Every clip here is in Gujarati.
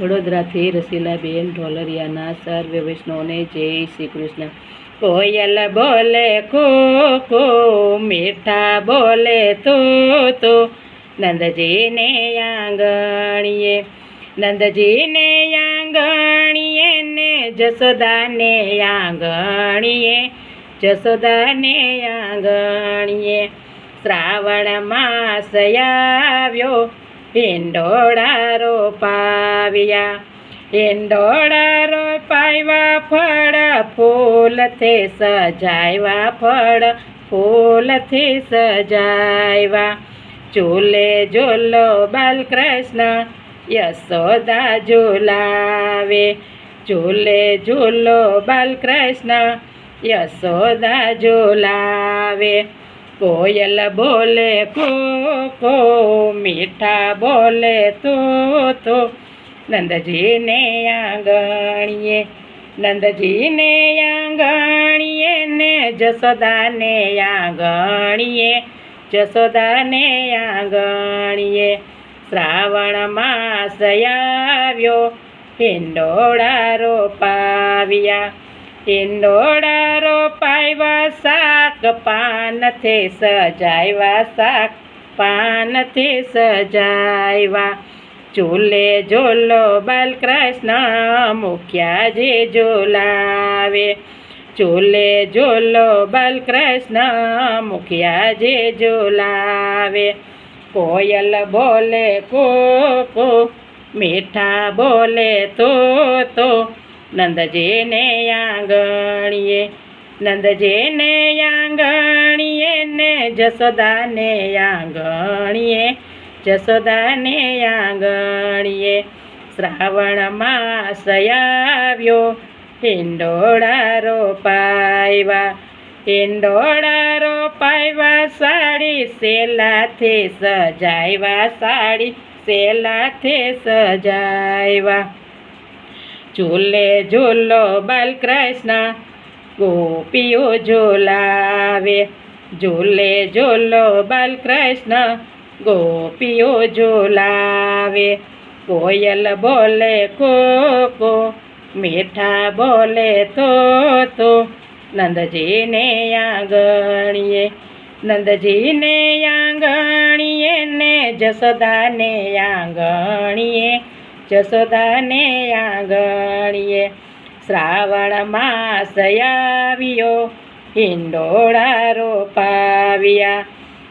વડોદરાથી રસીલાબેન ઢોલરિયાના સર્વે વૈષ્ણવને જય શ્રી કૃષ્ણ. કોયલ બોલે કો કો મીઠા બોલે તો તો. નંદજીને આંગણીએ નંદજીને આંગણીએ ને જસોદાને આંગણીએ જસોદાને આંગણીએ. શ્રાવણ માસ આવ્યો, હિંડોળા રોપાવ્યા હિંડોળા પાયવા ફળ, ફૂલથી સજાવ્યા ફળ, ફૂલથી સજાવ્યા ચૂલે ઝૂલો બાલકૃષ્ણ, યશોદા ઝૂલાવે. ઝૂલે ઝૂલો બાલકૃષ્ણ, યશોદા ઝૂલાવે. કોયલ બોલે કો મીઠા બોલે, તો તો નંદજીને આંગણીએ નંદજીને આંગણીએ, ને જસોદાને આંગણીએ જસોદાને આંગણીએ. શ્રાવણ માસ આવ્યો, હિંડોળા રોપાવ્યા. હિંડોળા રોપાવ્યા, શાક પાનથી સજાવ્યા, શાક પાનથી સજાવ્યા. ચૂલે ઝોલો બાલકૃષ્ણ મુખ્યા જે ઝોલાવે. ચૂલે ઝોલો બાલકૃષ્ણ મુખ્યા જે ઝોલાવે. કોયલ બોલે કો કો મીઠા બોલે તો તો નંદજીને આંગણીએ નંદજીને આંગણીએ ને જસોદાને આંગણીએ. જસોદાને આંગણીએ શ્રાવણ માસ આવ્યો. હિંડોળા રોપાયવા હિંડોળા રોપાયવા સાડી સેલાથી સજાવ્યા સાડી સેલાથી સજાવ્યા ઝૂલે ઝૂલો બાલકૃષ્ણ, ગોપીઓ ઝોલાવે. ઝૂલે ઝૂલો બાલકૃષ્ણ ગોપીઓ ઝોલાવે કોયલ બોલે કો કો મીઠા બોલે તો તો નંદજીને આંગણીએ નંદજીને આંગણીએ, ને જસોદાને આંગણીએ જસોદાને આંગણીએ. શ્રાવણ માસ આવ્યો હિંડોળા રોપાવ્યા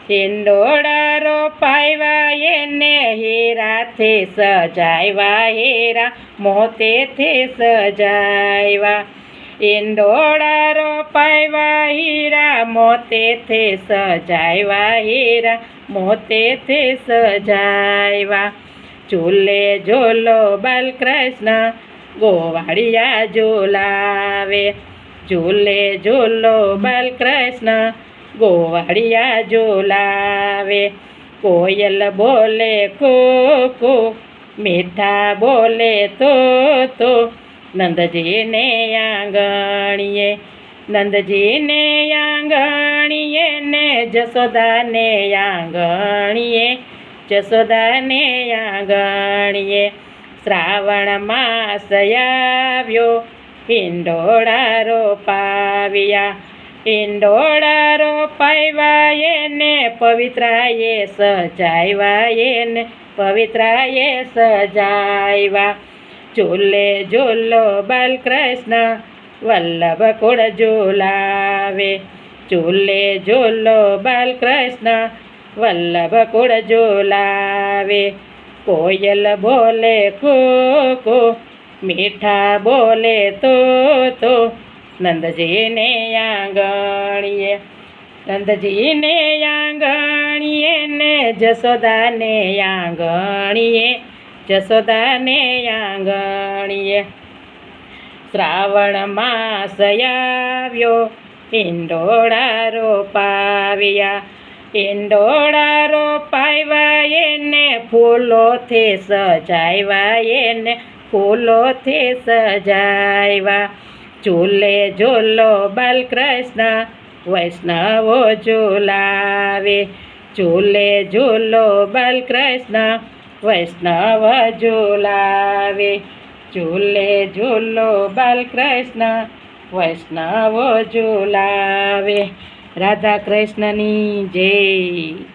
હિંડોળા રોપાયવા એને હીરાથી સજાવ્યા હીરા મોતેથી સજાવ્યા ઈંડોળા રોપાયવા હીરા મોતેથી સજાવ્યા હીરા મોતેથી સજાવ્યા ચૂલે ઝોલો બાલકૃષ્ણ, ગોવાળિયા ઝોલાવે. ઝૂલે ઝોલો બાલકૃષ્ણ ગોવાળિયા ઝોલાવે, કોયલ બોલે કો કો મીઠા બોલે તો તો નંદજીને આંગણીએ નંદજીને આંગણીએ, ને જસોદાને આંગણીએ જસોદાને આંગણીએ. શ્રાવણ માસ આવ્યો, હિંડોળા રોપાવ્યા હિંડોળા રોપાવ્યા ને પવિત્રાએ સજાવ્યા ને પવિત્રાએ સજાવ્યા ઝૂલે ઝૂલો બાલકૃષ્ણ, વલ્લભ કુળ ઝૂલાવે. ઝૂલે ઝૂલો બાલકૃષ્ણ, વલ્લભ કુળ ઝૂલાવે. કોયલ બોલે કો મીઠા બોલે તો તો નંદજીને આંગણીએ નંદજીને આંગણીએ ને જસોદાને આંગણીએ જસોદાને આંગણીએ. શ્રાવણ માસ આવ્યો ઇંડોળા રોપાવ્યા ઇંડોળા રોપાવ્યા એને ફૂલોથી સજાવ્યા, એને ફૂલોથી સજાવ્યા. ઝૂલે ઝૂલો બાલકૃષ્ણ વૈષ્ણવો ઝૂલાવે. ઝૂલે ઝૂલો બાલકૃષ્ણ વૈષ્ણવ ઝૂલાવે. ઝૂલે ઝૂલો બાલકૃષ્ણ વૈષ્ણવો ઝૂલાવે. રાધા કૃષ્ણની જય.